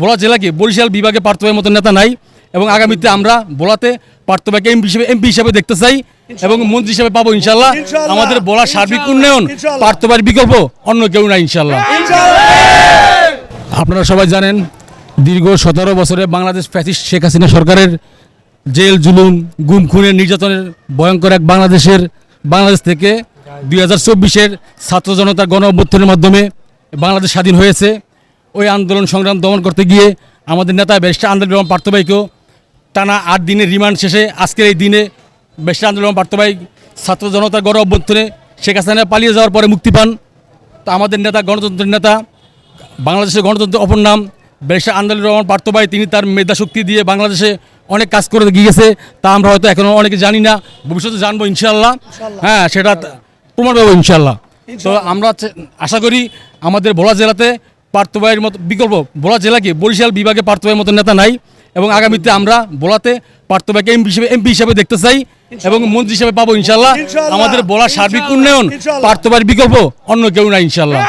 ভোলা জেলাকে বরিশাল বিভাগে পার্থবাইয়ের মতো নেতা নাই এবং আগামীতে আমরা ভোলাতে পার্থবাইকে এমপি হিসেবে এমপি হিসেবে দেখতে চাই এবং মন্ত্রী হিসেবে পাবো ইনশাল্লাহ। আমাদের ভোলা সার্বিক উন্নয়ন। পার্থবাইয়ের বিকল্প অন্য কেউ নাই ইনশাল্লাহ। আপনারা সবাই জানেন দীর্ঘ সতেরো বছরে বাংলাদেশ ফ্যাসিস্ট শেখ হাসিনা সরকারের জেল জুলুম গুম খুনের নির্যাতনের ভয়ঙ্কর এক বাংলাদেশের বাংলাদেশ থেকে দুই হাজার চব্বিশের ছাত্র জনতার গণ অভ্যুত্থানের মাধ্যমে বাংলাদেশ স্বাধীন হয়েছে। ওই আন্দোলন সংগ্রাম দমন করতে গিয়ে আমাদের নেতা ব্যারিস্টার আন্দোলন পার্থবাইকেও টানা আট দিনের রিমান্ড শেষে আজকের এই দিনে ব্যারিস্টার আন্দোলন পার্থবাই ছাত্র জনতার গণ অভ্যুত্থানে শেখ হাসিনা পালিয়ে যাওয়ার পরে মুক্তি পান। তো আমাদের নেতা গণতন্ত্রের নেতা বাংলাদেশের গণতন্ত্রের অপর নাম ব্যারিস্টার আন্দোলন রহমান পার্থবাই তিনি তার মেধা শক্তি দিয়ে বাংলাদেশে অনেক কাজ করে গিয়েছে তা আমরা হয়তো এখনও অনেকে জানি না ভবিষ্যতে জানব ইনশাল্লাহ হ্যাঁ সেটা প্রমাণ পাবো ইনশাল্লাহ তো আমরা আশা করি আমাদের ভোলা জেলাতে পার্থবাইয়ের মতো বিকল্প ভোলা জেলাকে বরিশাল বিভাগে পার্থবাইয়ের মতো নেতা নাই এবং আগামীতে আমরা ভোলাতে পার্থবাইকে এমপি হিসেবে এমপি হিসেবে দেখতে চাই এবং মন্ত্রী হিসেবে পাবো ইনশাল্লাহ। আমাদের ভোলা সার্বিক উন্নয়ন পার্থবায়ের পার্থবাইয়ের বিকল্প অন্য কেউ না ইনশাল্লাহ।